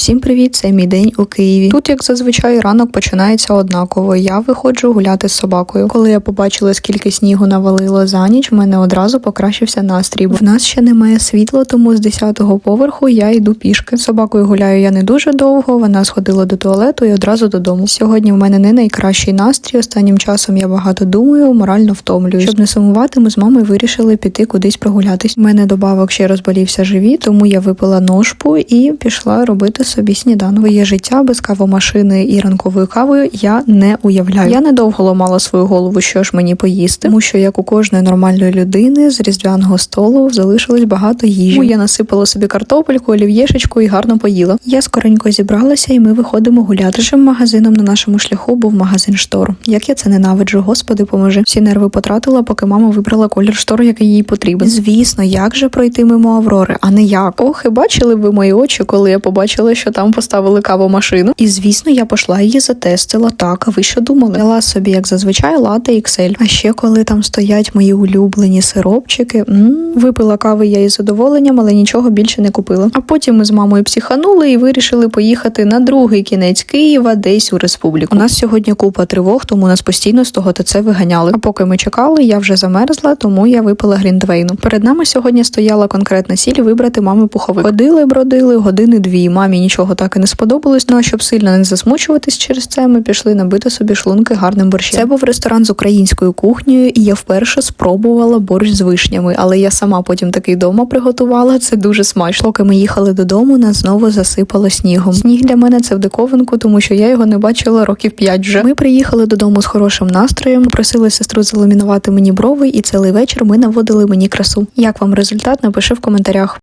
Всім привіт! Це мій день у Києві. Тут, як зазвичай, ранок починається однаково. Я виходжу гуляти з собакою. Коли я побачила, скільки снігу навалило за ніч, в мене одразу покращився настрій. В нас ще немає світла, тому з 10-го поверху я йду пішки. З собакою гуляю я не дуже довго. Вона сходила до туалету і одразу додому. Сьогодні в мене не найкращий настрій. Останнім часом я багато думаю, морально втомлююсь. Щоб не сумувати, ми з мамою вирішили піти кудись прогулятись. У мене добавок ще розболівся живіт, тому я випила ножпу і пішла робити собі сніданок. Життя без кавомашини і ранкової кави я не уявляю. Я недовго ламала свою голову, що ж мені поїсти, тому що як у кожної нормальної людини з різдвяного столу залишилось багато їжі. Тому я насипала собі картопельку, олів'єшечку і гарно поїла. Я скоренько зібралася, і ми виходимо гуляти. Першим магазином на нашому шляху був магазин штор. Як я це ненавиджу, господи, поможи. Всі нерви потратила, поки мама вибрала колір штор, який їй потрібен. Звісно, як же пройти мимо Аврори, а не як. Ох, і бачили ви мої очі, коли я побачила, що там поставили кавомашину. І звісно, я пішла її затестила. Так, а ви що думали? Взяла собі, як зазвичай, лате XL. А ще коли там стоять мої улюблені сиропчики, м випила кави я із задоволенням, але нічого більше не купила. А потім ми з мамою психанули і вирішили поїхати на другий кінець Києва, десь у республіку. У нас сьогодні купа тривог, тому нас постійно з того ТЦ виганяли. А поки ми чекали, я вже замерзла, тому я випила гріндвейну. Перед нами сьогодні стояла конкретна ціль вибрати мами пуховик. Ходили, бродили години дві. Мамі нічого так і не сподобалось. Ну а щоб сильно не засмучуватись через це, ми пішли набити собі шлунки гарним борщем. Це був ресторан з українською кухнею, і я вперше спробувала борщ з вишнями, але я сама потім такий дома приготувала. Це дуже смачно. Поки ми їхали додому, нас знову засипало снігом. Сніг для мене це в диковинку, тому що я його не бачила років п'ять вже. Ми приїхали додому з хорошим настроєм, попросили сестру заламінувати мені брови, і цілий вечір ми наводили мені красу. Як вам результат? Напиши в коментарях.